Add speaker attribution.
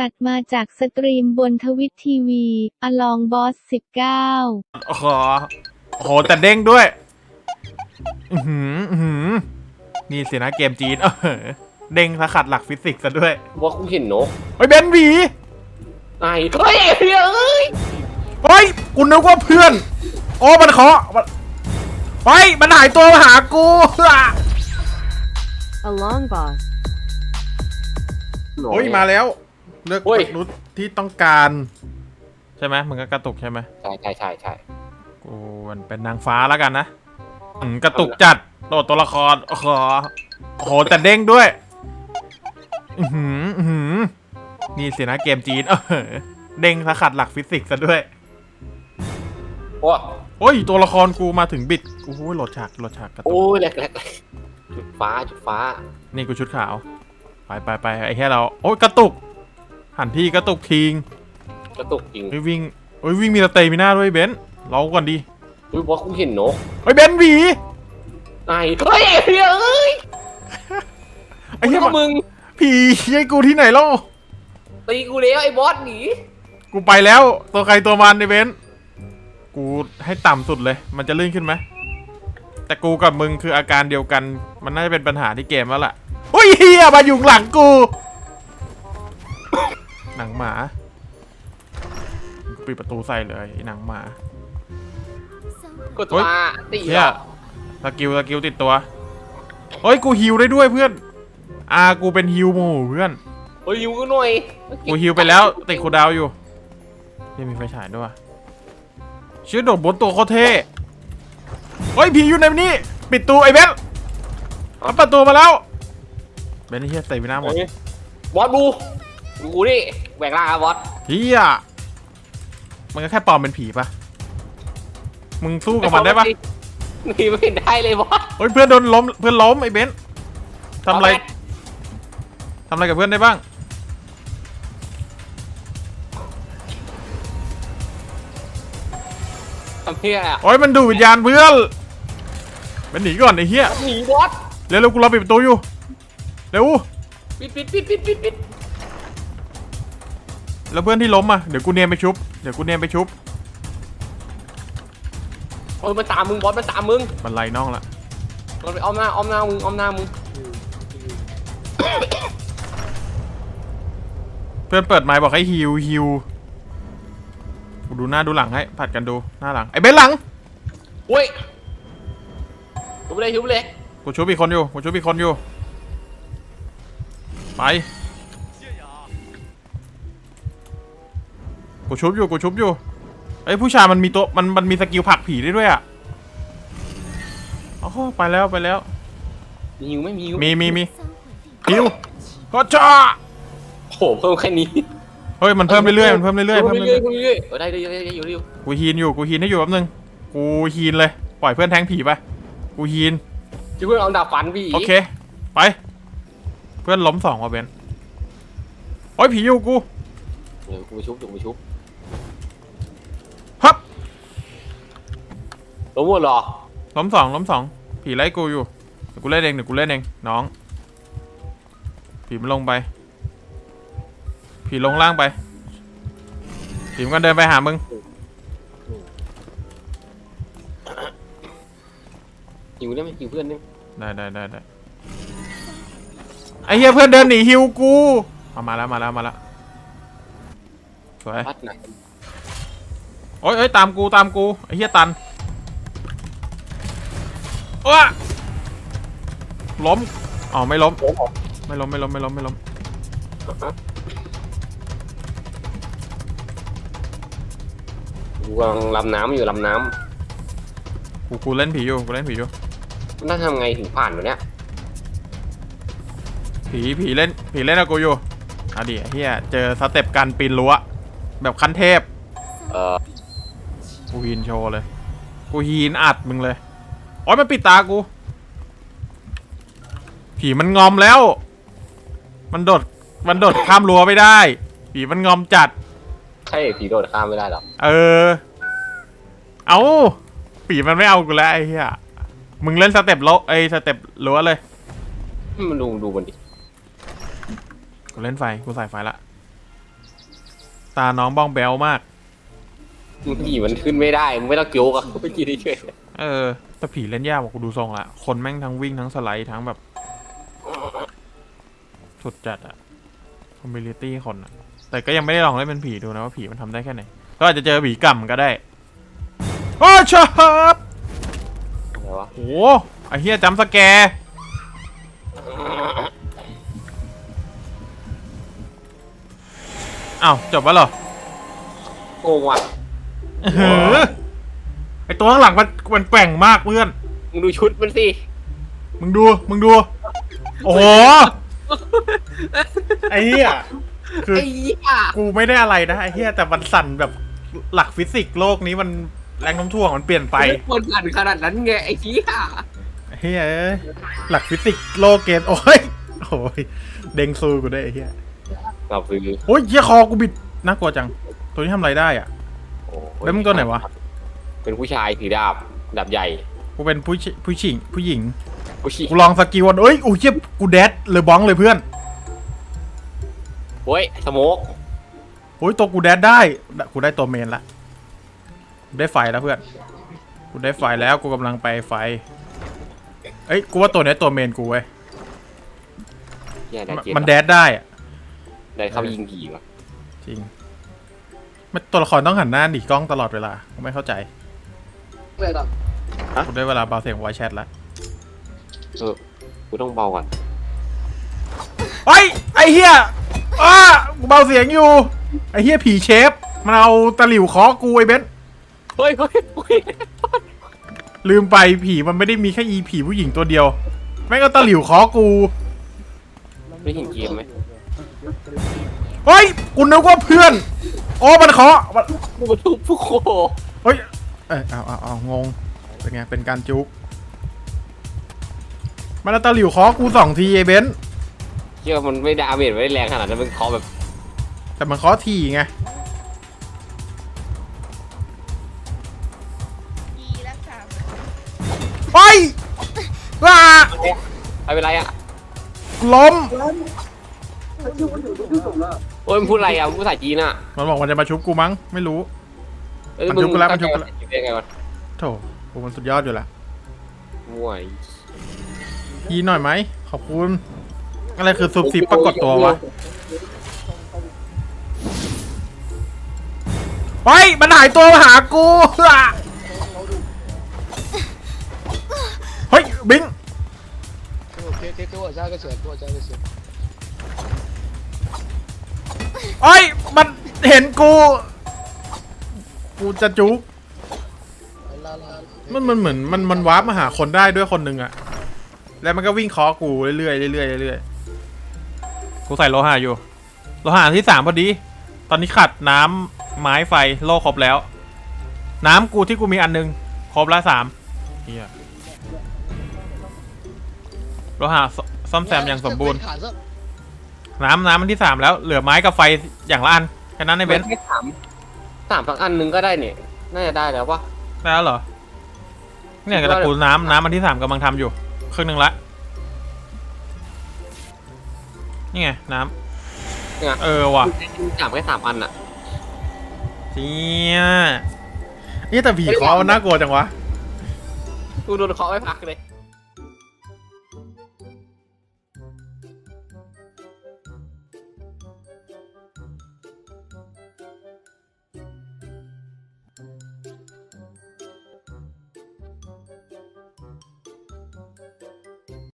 Speaker 1: ตัดมาจากสตรีมบนทวิตทีวี อลองบอส19
Speaker 2: โอ้โหโอ้โหแต่เด้งด้วย อือหืออื้อหือนี่สินะเกมจีน เออเด้งสะขัดหลักฟิสิกส์ซะด้วย
Speaker 3: ว่ากูเห็นนก
Speaker 2: เฮ้ยเบนซ์หวี
Speaker 3: ไอ้เฮ้ยเฮ้ย
Speaker 2: เฮ้ยกูนึกว่าเพื่อน โอ้มันเคาะมันเฮ้ยมันหายตัวมาหากู
Speaker 4: A long boss.
Speaker 2: โอ้ยมาแล้ว เลือกมนุษย์ที่ต้องการ ใช่ไหมมึงก็กระตุกใช่ไหม
Speaker 3: ใช่ใช่ใช่ใช่
Speaker 2: กูมันเป็นนางฟ้าแล้วกันนะอืมกระตุกจัดโดดตัวละครโอ้โหโอ้โหแต่เด้งด้วย อือหืออื้อหือนี่สินะเกมจีนเออเด้งสะขัดหลักฟิสิกส์ซะด้วย
Speaker 3: โอ้
Speaker 2: โอ้ย ตัวละครกูมาถึงบิดโอ้โหโหลดฉากโหลดฉากกระตุ
Speaker 3: โอ้
Speaker 2: ก
Speaker 3: ยแหลกแหลกแหลกจุดฟ้าจุดฟ้า
Speaker 2: นี่กูชุดขาว ไปไปไปไอ้แค่เรา โอ้ยกระตุก หันที่กระตุกทิ้ง
Speaker 3: กระตุกจริง
Speaker 2: เฮ้ยวิ่งเฮ้ยวิ่งมีสเตมิน่าด้วยเบนซ์เราก่อนดี
Speaker 3: เฮ้ยว่ากูเห็นนก
Speaker 2: เฮ้ยเบนซ์หวี
Speaker 3: ไอ้เฮ้ยเฮ้ย
Speaker 2: ไอ้เหี้ย
Speaker 3: มึง
Speaker 2: ผีไอ้กูที่ไหนเล่า
Speaker 3: ตีกูแล้วไอ้บอสหนี
Speaker 2: กูไปแล้วตัวใครตัวมันในเบนซ์กูให้ต่ำสุดเลย มันจะลื่นขึ้นไหมแต่กูกับมึงคืออาการเดียวกัน มันน่าจะเป็นปัญหาที่เกมแล้วล่ะเฮ้ยเฮียมาอยู่หลังกู หนังหมากูปิดประตูใส่เลยไอ้หนังหมา
Speaker 3: กดตัวมาตี
Speaker 2: เฮี
Speaker 3: เหร
Speaker 2: ย
Speaker 3: อ
Speaker 2: สกิลสกิลติดตัวเฮ้ยกูฮิวได้ด้วยเพื่อนอากูเป็นฮิวหมู่เพื่อน
Speaker 3: เฮ้ยยูก็หน่อย
Speaker 2: กูฮิวไปแล้วติดคูลดาวน์อยู่ยังมีไฟฉายด้วยว่ะชื่อโดดบนตัวโคตรเท่เฮ้ยผีอยู่ในนี้ปิดตูไอ้เบนเอาประตูมาแล้วเบนไอ้เฮียเตะไปหน้าหมด
Speaker 3: เฮ้ยบอสดูดู กูดิแหวกล่างอะบอส
Speaker 2: เฮียมันก็แค่ปลอมเป็นผีปะมึงสู้กับมันได้ปะ
Speaker 3: นี่ไม่เห็นได้เลยบอส
Speaker 2: เฮ้ยเพื่อนโดนล้มเพื่อนล้มไอ้เบนทำอะไรทำอะไรกับเพื่อนได้บ้าง
Speaker 3: ทำเพี้ยอะ
Speaker 2: โอ้ยมันดูดวิญญาณเพื่อนมันหนีก่อนไอ้เฮีย
Speaker 3: หนีบอส
Speaker 2: เร็วๆกูรอปิดประตูอยู่เร็ว
Speaker 3: ปิดปิดปิดปิดปิดปิด
Speaker 2: แล้วเพื่อนที่ล้มอะเดี๋ยวกูเนียนไปชุบเดี๋ยวกูเนียนไปชุบ
Speaker 3: เออมันตามมึงบอสมันตามมึง
Speaker 2: มันไล่น้องละ
Speaker 3: มันไปอ้อมหน้าอ้อมหน้ามึงอ้อมหน้ามึง
Speaker 2: เพื่อนเปิดไมค์บอกให้ฮิวฮิวกูดูหน้าดูหลังให้ผัดกันดูหน้าหลังไอ้เบนหลัง
Speaker 3: เว้ยชุบเลยชุบเลย
Speaker 2: กูชุบอีกคนอยู่กูชุบอีกคนอยู่ไป กูชุบอยู่กูชุบอยู่ไอ้ยผู้ชายมันมีตัวมันมันมีสกิลผลักผีได้ด้วยอะโอ้โหไปแล้วไปแล้ว
Speaker 3: มีหิวไหม่มีหิว
Speaker 2: มีมีมีฮิวก็จ้า
Speaker 3: โอ้โหเพิ่มแค่นี้
Speaker 2: เฮ้ยมันเพิ่มเรื่อยๆมันเพิ่มเรื่อยๆ
Speaker 3: เพิ่
Speaker 2: เพิ่
Speaker 3: ม
Speaker 2: ม
Speaker 3: เรื่
Speaker 2: เรื่
Speaker 3: อ
Speaker 2: อยย
Speaker 3: ๆเพิ่มเรื่อยๆเออได้ได้ได้ได้อยู่ได้อยู่
Speaker 2: ๆกูฮีนอยู่กูฮีนให้อยู่แป๊บนึงกูฮีนเลยปล่อยเพื่อนแทงผีไปกูฮีน
Speaker 3: ช่วยเพื่อนเอาดาบฟันพี่
Speaker 2: โอเคไป เพื่อนล้มสองว่ะเบนโอ้ยผีอยู่กู
Speaker 3: เดี๋ยวกูไปชุบเดี๋ยวกูไปชุบ
Speaker 2: ฮับ
Speaker 3: ล้มหมดเหรอ
Speaker 2: ล้มสองล้มสองผีไล่กูอยู่เดี๋ยวกูเล่นเองเดี๋ยวกูเล่นเองน้อง ผีมันลงไป ผีลงล่างไป ผีมันก็เดินไปหามึง
Speaker 3: หิวได้ไหมหิวเพื่อนนึง
Speaker 2: ได้ได้ได้ได้ไอ้เหี้ยเพื่อนเดินหนีฮิวกูเอามาแล้วมาแล้วมาแล้วสวย
Speaker 3: พัดไหน
Speaker 2: โอ้ยเอ้ยตามกูตามกูไอ้เหี้ยตัน ว้าล้มอ๋อไม่ล้ม
Speaker 3: โอ้โห
Speaker 2: ไม่ล้มไม่ล้มไม่ล้มไม่ล้ม
Speaker 3: กูกำลังลำน้ำอยู่ลำน้
Speaker 2: กูกูเล่นผีอยู่กูเล่นผีอยู่ำ
Speaker 3: มันน่าทำไงถึงผ่านวะเนี่ย
Speaker 2: ผีผีเล่นผีเล่นกับกูอยู่เอาดิไอ้เหี้ยเจอสเต็ปการปีนรั้วแบบขั้นเทพ
Speaker 3: เออ
Speaker 2: กูฮีนโชว์เลย กูฮีนอัดมึงเลย โอ้ยมันปิดตากู ผีมันงอมแล้ว มันโดด มันโดดข้ามรั้วไม่ได้ ผีมันงอมจัด
Speaker 3: ใช่ผีโดดข้ามไม่ได้หรอก
Speaker 2: เออ เอาผีมันไม่เอากูแล้วไอ้เหี้ย มึงเล่นสเต็ปโลไอ้สเต็ปรั้วเลย
Speaker 3: มันดูดูมันดิ
Speaker 2: กูเล่นไฟ กูใส่ไฟละ ตาน้องบ้องแบวมาก
Speaker 3: ผีมันขึ้นไม่ได้มึงไม่ต้องเกี่ยวกับไปกินเฉย
Speaker 2: เออแต่ผีเล่นยากกว่ากูดูทรงละคนแม่งทั้งวิ่งทั้งสไลด์ทั้งแบบ สุดจัดอะคอมบิลิตี้คนอะแต่ก็ยังไม่ได้ลองเล่นเป็นผีดูนะว่าผีมันทำได้แค่ไหนก็อาจจะเจอผีก่ำก็ได้โอ้ชอบ
Speaker 3: ๆอะไรวะ
Speaker 2: โอ้ไอเฮียจำสแกร์อ้าวจบแล้วเหรอ
Speaker 3: โกงว่ะ
Speaker 2: เออ ไอตัวข้างหลังมันมันแกว่งมากเพื่อน
Speaker 3: มึงดูชุดมันสิ
Speaker 2: มึงดู มึงดู โอ้โห ไอ้เหี้ยคือ
Speaker 3: ไอ้เหี้ย
Speaker 2: กูไม่ได้อะไรนะไอ้เหี้ยแต่มันสั่นแบบหลักฟิสิกส์โลกนี้มันแรงโน้มถ่วงมันเปลี่ยนไป
Speaker 3: ไม่ควรสั่นขนาดนั้นไงไอ้เหี้ย
Speaker 2: ไอ้เหี้ยเอ้ยหลักฟิสิกส์โลกเกมโอ้ยโอ้ยเด้งซูกูได้วยไอ้เหี้ย
Speaker 3: เราคือ
Speaker 2: โอ้ยเหี้ยคอกูบิดน่ากลัวจัง ตัวนี้ทำอะไรได้อะ
Speaker 3: โอ้โแล้
Speaker 2: วมึงตัวไหนวะ
Speaker 3: เป็นผู้ชายถือดาบดาบใหญ่
Speaker 2: กูเป็นผู้ชิผู้ชิงผู้หญิง
Speaker 3: ผู้ชิ
Speaker 2: กูลองสกิลวันเอ้ยโอ้ยเหี้ยกูแดดเลยบ้องเลยเพื่อน
Speaker 3: โอ้ยสโมก
Speaker 2: โอ้ยตัวกูแดดได้ กูได้ตัวเมนละกูได้ไฟแล้วเพื่อน กูได้ไฟแล้วกูกำลังไปไฟ เอ้ยกูว่าตัวเนี้ยตัวเมนกูเว้ย
Speaker 3: เหี้ย
Speaker 2: มัน
Speaker 3: ได้เจ็บ
Speaker 2: มันแดดได้อะ
Speaker 3: ได้เข้ายิงผีวะ
Speaker 2: จริง มันตัวละครต้องหันหน้าหนีกล้องตลอดเวลากูไม่เข้าใจ กูได้เวลาเบาเสียงไวแชทแล้ว
Speaker 3: เออกูต้องเบาก่อน
Speaker 2: ไอ้ยไอ้เฮียอ้ากูเบาเสียงอยู่ ไอ้เฮียผีเชฟมันเอาตะหลิวเคอกูไอ้เบนซ์
Speaker 3: เฮ้ยเฮ้ยเฮ้ย
Speaker 2: ลืมไปผีมันไม่ได้มีแค่อีผีผู้หญิงตัวเดียว แม่งก็ตะหลิวเคอกู
Speaker 3: ไม่เห็นเกมไหม
Speaker 2: เฮ้ยกูนึกว่าเพื่อน โอ้มันเคาะมัน
Speaker 3: กูมาทุบผู้โค
Speaker 2: เฮ้ย เอยเอาเอาเอางง เป็นไง เป็นการจุกมันเอาตะหลิวเคอกูสองทีไอ้เบนซ์
Speaker 3: เชื่อมันไม่ดาเมจไม่ได้แรงขนาดนั้นมันเคาะแบบ
Speaker 2: แต่มันเคาะทีไงเฮ้ยว้า
Speaker 3: ไม่เป็นไรอะ
Speaker 2: ล้ม
Speaker 3: โอ้ยมันพูดอะไรอะมันพูดภาษาจีนอะ
Speaker 2: มันบอกมันจะมาชุบกูมั้ง ไม่รู้
Speaker 3: เอ้ย
Speaker 2: มันชุบกูแล้วมันชุบกูแล้ว
Speaker 3: เข้าใจภาษาจีนได้ไงวะ
Speaker 2: โถกูมันสุดยอดอยู่ละ
Speaker 3: มั่ว
Speaker 2: ยีหน่อยไหม ขอบคุณ อะไรคือซุปซิปปรากฏตัววะ เฮ้ย มันหายตัวมาหากูอ่ะเฮ้ย บิง
Speaker 4: 给给给我加个血，给我加个血。
Speaker 2: เฮ้ย มันเห็นกู กูจะจุกมันมันเหมือนมันมันวาร์ปมาหาคนได้ด้วยคนหนึ่งอะแล้วมันก็วิ่งคอกูเรื่อยเรื่อยเรื่อยเรื่อยกูใส่โลหะอยู่ โลหะที่สามพอดี ตอนนี้ขัดน้ำไม้ไฟโลครบแล้ว น้ำกูที่กูมีอันนึง ครบละสามเฮียโลหะซ่อมแซมอย่างสมบูรณ์ น้ำน้ำมันที่สามแล้ว เหลือไม้กับไฟอย่างละอันแค่นั้นในเบนซ์
Speaker 3: สามสามสักอันหนึงก็ได้เนี่ยน่าจะได้แล้วปะ
Speaker 2: ได้แล้วเหรอ เนี่ยกับกูน้ำน้ำมันที่สามกำลังทำอยู่ครึ่งหนึ่งละ นี่ไงน้ำ
Speaker 3: เนี่ย
Speaker 2: เออว่ะ
Speaker 3: สามแค่สามอันอะ
Speaker 2: เจี๊ยนี่แต่ผีคอมันน่ากลัวจังวะ
Speaker 3: กูโดนเคาะไม่พักเลย